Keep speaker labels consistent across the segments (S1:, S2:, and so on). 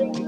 S1: I've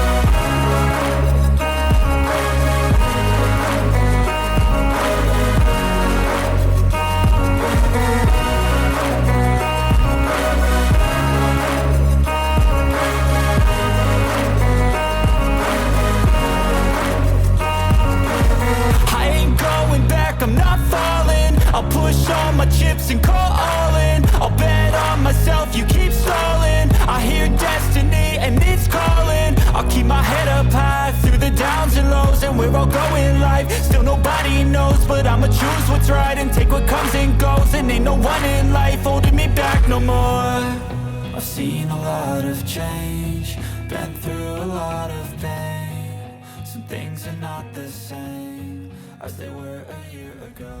S1: But I'ma choose what's right and take what comes and goes. And ain't no one in life holding me back no more. I've seen a lot of change, been through a lot of pain. Some things are not the same as they were a year ago